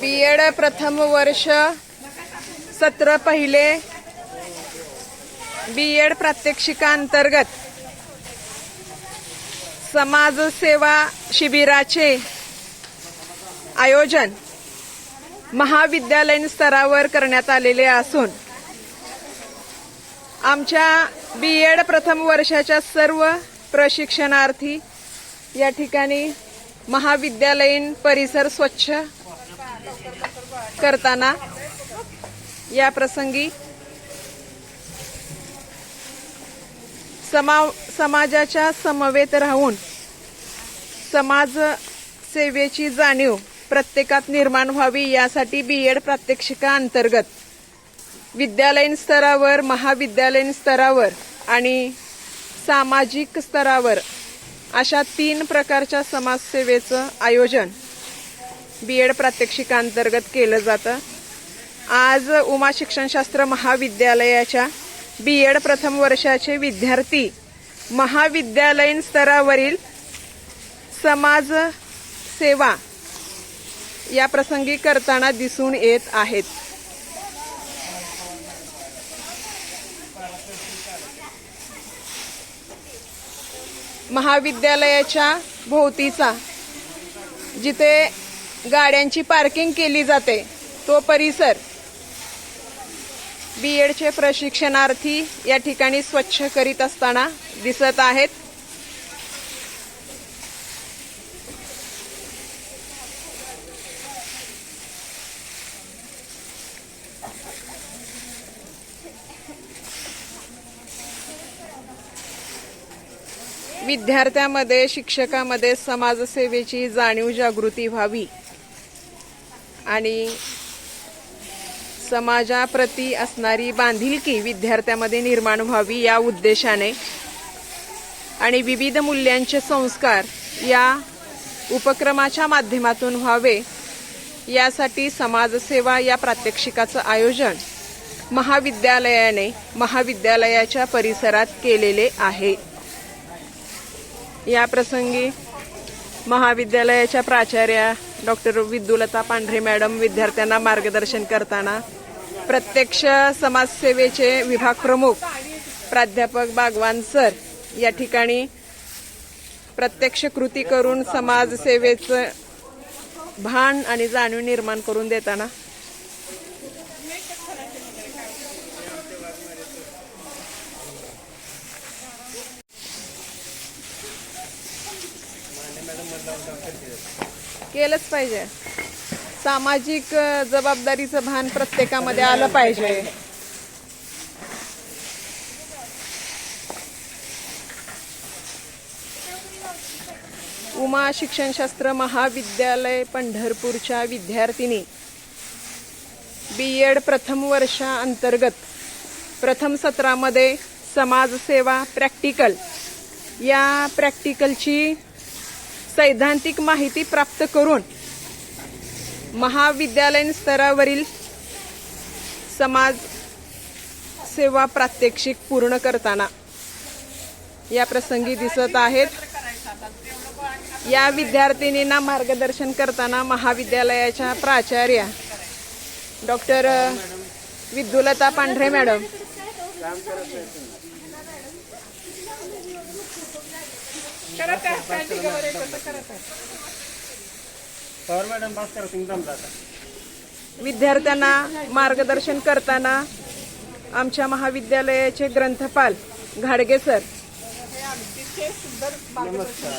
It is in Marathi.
बी एड प्रथम वर्ष सत्र पहिले बी एड प्रात्यक्षिकांतर्गत समाजसेवा शिबिराचे आयोजन महाविद्यालयीन स्तरावर करण्यात आलेले असून आमच्या बी एड प्रथम वर्षाच्या सर्व प्रशिक्षणार्थी या ठिकाणी महाविद्यालयीन परिसर स्वच्छ करताना या प्रसंगी समा समाजाच्या समवेत राहून समाज सेवेची जाणीव प्रत्येकात निर्माण व्हावी यासाठी बी एड प्रात्यक्षिका अंतर्गत विद्यालयीन स्तरावर महाविद्यालयीन स्तरावर आणि सामाजिक स्तरावर अशा तीन प्रकारच्या समाजसेवेचं आयोजन बी एड प्रात्यक्षिकांतर्गत केलं जातं. आज उमा शिक्षणशास्त्र महाविद्यालयाच्या बी एड प्रथम वर्षाचे विद्यार्थी महाविद्यालयीन स्तरावरील समाज सेवा या प्रसंगी करताना दिसून येत आहेत. महाविद्यालयाच्या भोवतीचा जिथे गाड्यांची पार्किंग केली जाते. तो परिसर बी एडचे प्रशिक्षणार्थी या ठिकाणी स्वच्छ करीत असताना दिसत आहेत. विद्यार्थ्यामध्ये शिक्षकामध्ये समाजसेवेची जाणीव जागृती व्हावी आणि समाजाप्रती असणारी बांधिलकी विद्यार्थ्यामध्ये निर्माण व्हावी या उद्देशाने आणि विविध मूल्यांचे संस्कार या उपक्रमाच्या माध्यमातून व्हावे. यासाठी समाजसेवा या प्रात्यक्षिकाचं आयोजन महाविद्यालयाने महाविद्यालयाच्या परिसरात केलेले आहे. या प्रसंगी महाविद्यालयाच्या प्राचार्या डॉक्टर विद्युलता पांढरे मॅडम विद्यार्थ्यांना मार्गदर्शन करताना प्रत्यक्ष समाजसेवेचे विभाग प्रमुख प्राध्यापक बागवान सर या ठिकाणी प्रत्यक्ष कृती करून समाजसेवेचं भान आणि जाणीव निर्माण करून देताना केलंच पाहिजे. सामाजिक अ, जबाबदारीचं भान प्रत्येकामध्ये आलं पाहिजे. उमा शिक्षणशास्त्र महाविद्यालय पंढरपूरच्या विद्यार्थिनी. बी एड प्रथम वर्षाअंतर्गत प्रथम सत्रामध्ये समाजसेवा प्रॅक्टिकल. या प्रॅक्टिकलची सैद्धांतिक माहिती प्राप्त करून महाविद्यालयीन स्तरावरील समाज सेवा प्रात्यक्षिक पूर्ण करताना या प्रसंगी दिसत आहेत. या विद्यार्थिनींना मार्गदर्शन करताना महाविद्यालयाच्या प्राचार्या डॉक्टर विद्युलता पांढरे मॅडम. पवार मॅडम पास करा तुम्ही दमला आता विद्यार्थ्यांना मार्गदर्शन करताना आमच्या महाविद्यालयाचे ग्रंथपाल घाडगे सर. नमस्कार